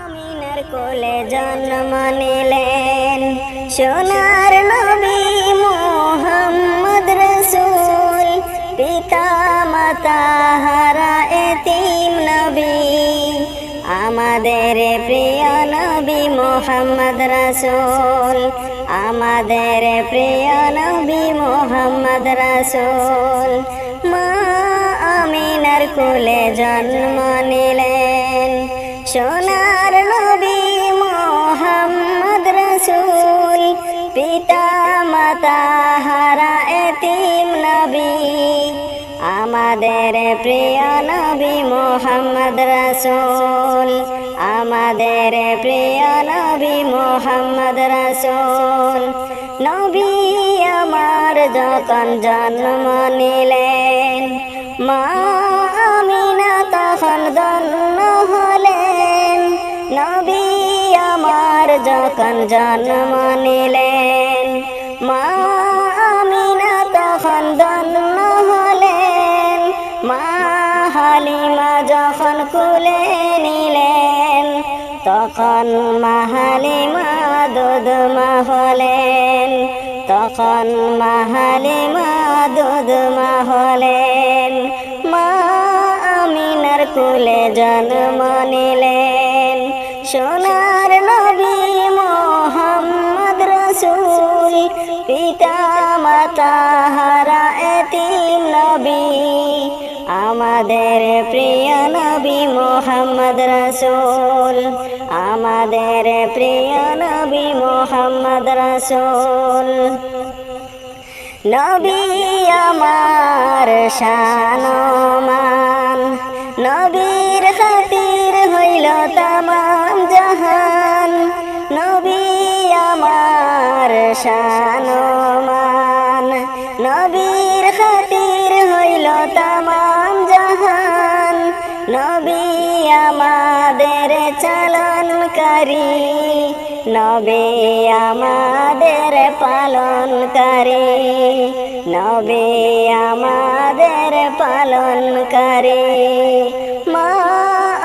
আমিনার কোলে জন্ম নিলেন। সোনার নবী মোহাম্মদ রসুল, পিতা, মাতা, হারা, এতিম নবী। আমাদের প্রিয় নবী মোহাম্মদ রসুল, আমাদের প্রিয় নবী মোহাম্মদ রসুল। মা আমিনার কোলে জন্ম নিলেন। সোনার নবী মোহাম্মদ রসুল, পিতা, মাতা, হারা, এতিম নবী। আমাদের প্রিয় নবী মোহাম্মদ রসুল, আমাদের প্রিয় নবী মোহাম্মদ রসুল। নবী আমার যখন জন্ম নিলেন, মা আমিনা তখন জন্ম যখন জন্ম নিলেন, মা আমিনা তখন জন্ম হলেন। মা হালিমা যখন কুলে নিলেন, তখন মা হালিমা হলেন। তখন মা হালিমা হলেন। মা আমিনার কুলে জন্ম নিলেন। সোনার পিতা মাতা হারা এতিম নবী, আমাদের প্রিয় নবী মোহাম্মদ রসুল, আমাদের প্রিয় নবী মোহাম্মদ রসুল। নবী আমার শানমান নবীর খাতির হইল তামাম জাহান, নবী আমার শানমান চালনকারী নবে আমাদের পালন পালনকারী নবে আমাদের পালন পালনকারী মা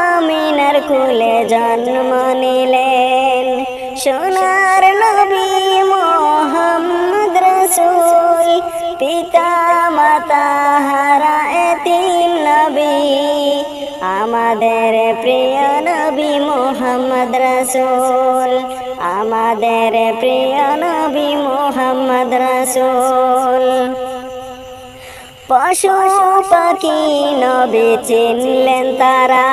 আমিনার কুলে জন্ম নিলেন। সোনার নবী আমাদের প্রিয় নবী মোহাম্মদ রসুল। আমাদের প্রিয় নবী মোহাম্মদ রসুল। পশু পাখি নবী চিনলেন তারা।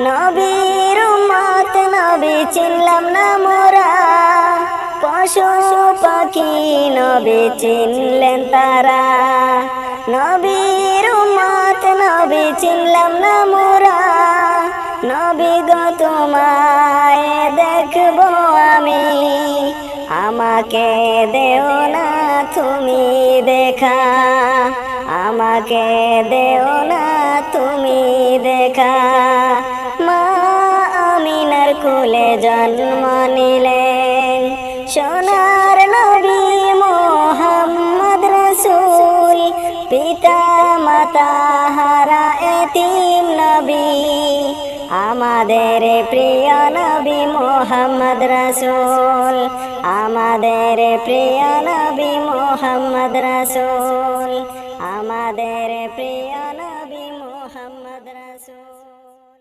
নবীর মত নবী চিনলাম না মোরা। পশু পাখি নবী চিনলেন তারা। নবীর মত নবী চিনলাম না মোরা। নবী গো, তোমায় দেখব আমি। আমাকে দেও না তুমি দেখা। আমাকে দেও না তুমি দেখা। মা আমিনার কুলে জন্ম নিলেন। সোনার এতিম নবী, আমাদের প্রিয় নবী মোহাম্মদ রসুল, আমাদের প্রিয় নবী মোহাম্মদ রসুল, আমাদের প্রিয় নবী মোহাম্মদ রসুল।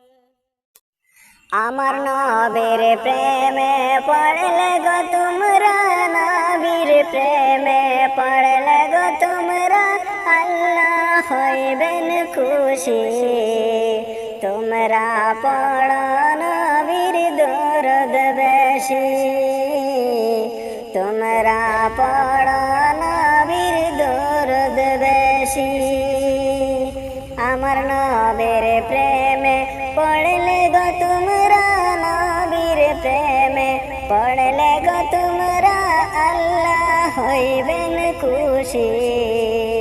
আমার নবীর প্রেমে পড়লে গো তোমরা, নবীর প্রেমে পড়লে গো তোমরা হইবেন খুশি। তোমরা পড় নবীর দরদ বেশি। তোমরা পড় নবীর দরদ বেশি। আমার নবীর প্রেমে পড়লে গো তোমরা, নবীর প্রেমে পড়লে গো তোমরা, আল্লাহ হইবেন খুশি।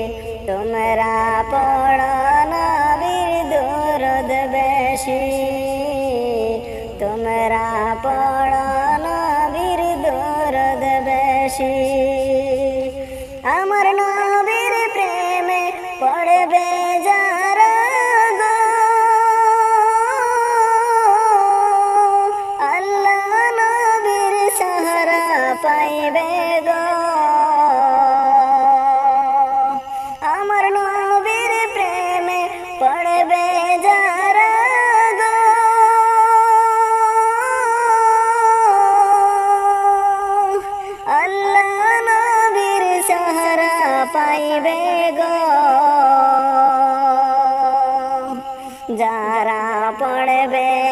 সাইবে গো। আমার নবীর প্রেমে পড়বে যারা আল্লাহ নবীর সাহারা পাইবে গো। যারা পড়বে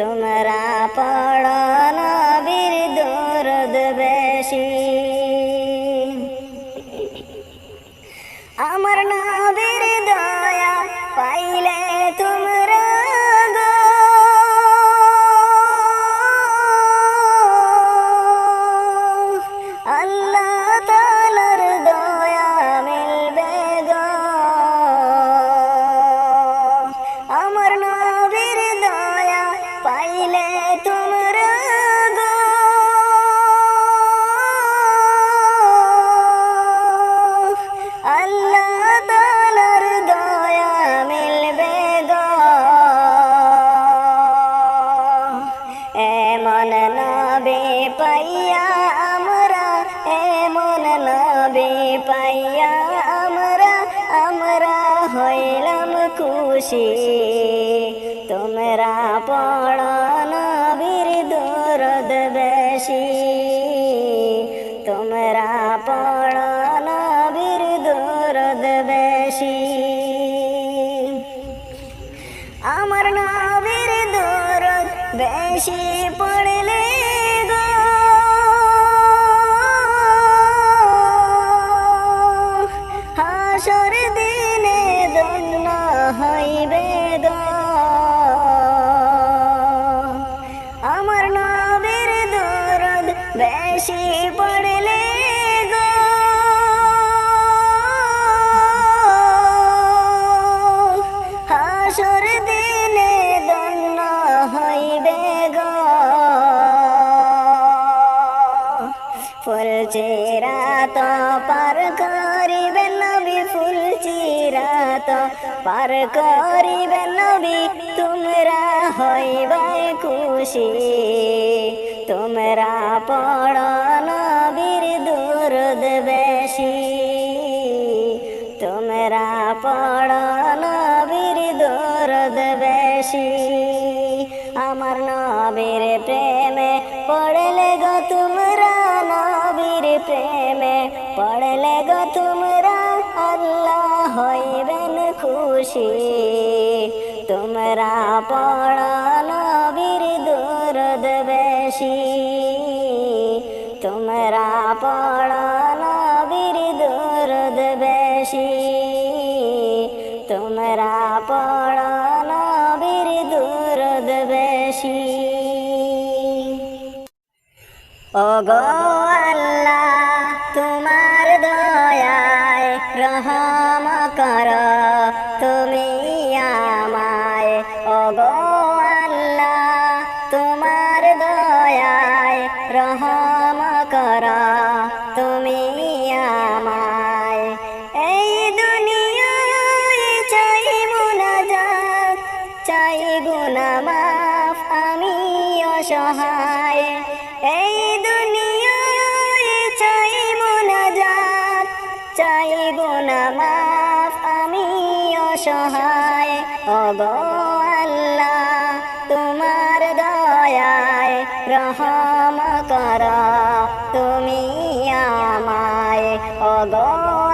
তোমরা এমন নবে পাইয়া আমরা, এমন নবে পাইয়া আমরা আমরা হইলাম খুশি। তোমরা পড় নবীর দরদ বেশি। তোমরা পড় নবীর দরদ বেশি। আমার নবীর দরদ বেশি। আমার নবীর দরদ বেশি পড়লে ফুল চিরা তো পার করিবে নবী ফুল চিরা তো পার করিবে নবী, তোমরা হইবে খুশি। তোমরা পড় নবীর দুরুদ বেশি। তোমরা পড় খুশি। তোমরা পড় নবীর দরদ বেশি। তোমরা পড় নবীর দরদ বেশি। তোমরা পড় নবীর দরদ বেশি। ওগো আল্লাহ, তোমার দয়ায় রহম কর। আমায় ওগো আল্লাহ তোমার দয়ায় রহম কর তুমি আমায় এই দুনিয়ায় চাই মুনাজাত চাই গুনা মাফ আমি অসহায় এই দুনিয়ায় চাই মুনাজাত চাই গুনা মাফ আমি অসহায় ওগো ওগো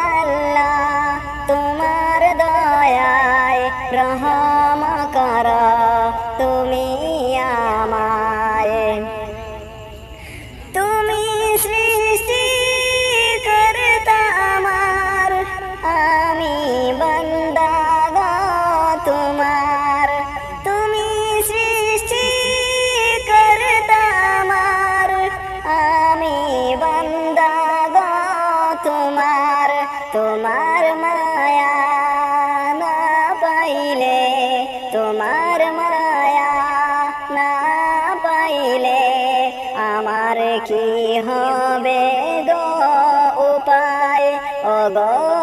Ada.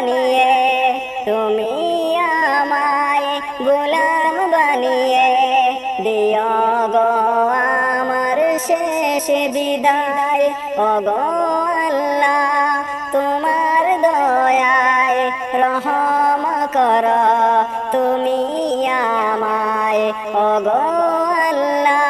বানিয়ে, তুমি আমায় গোলাম বানিয়ে দিয় গো আমার শেষ বিদায়। অগো আল্লাহ, তোমার দয়ায় রহম কর, তুমি আমায়। অগো আল্লাহ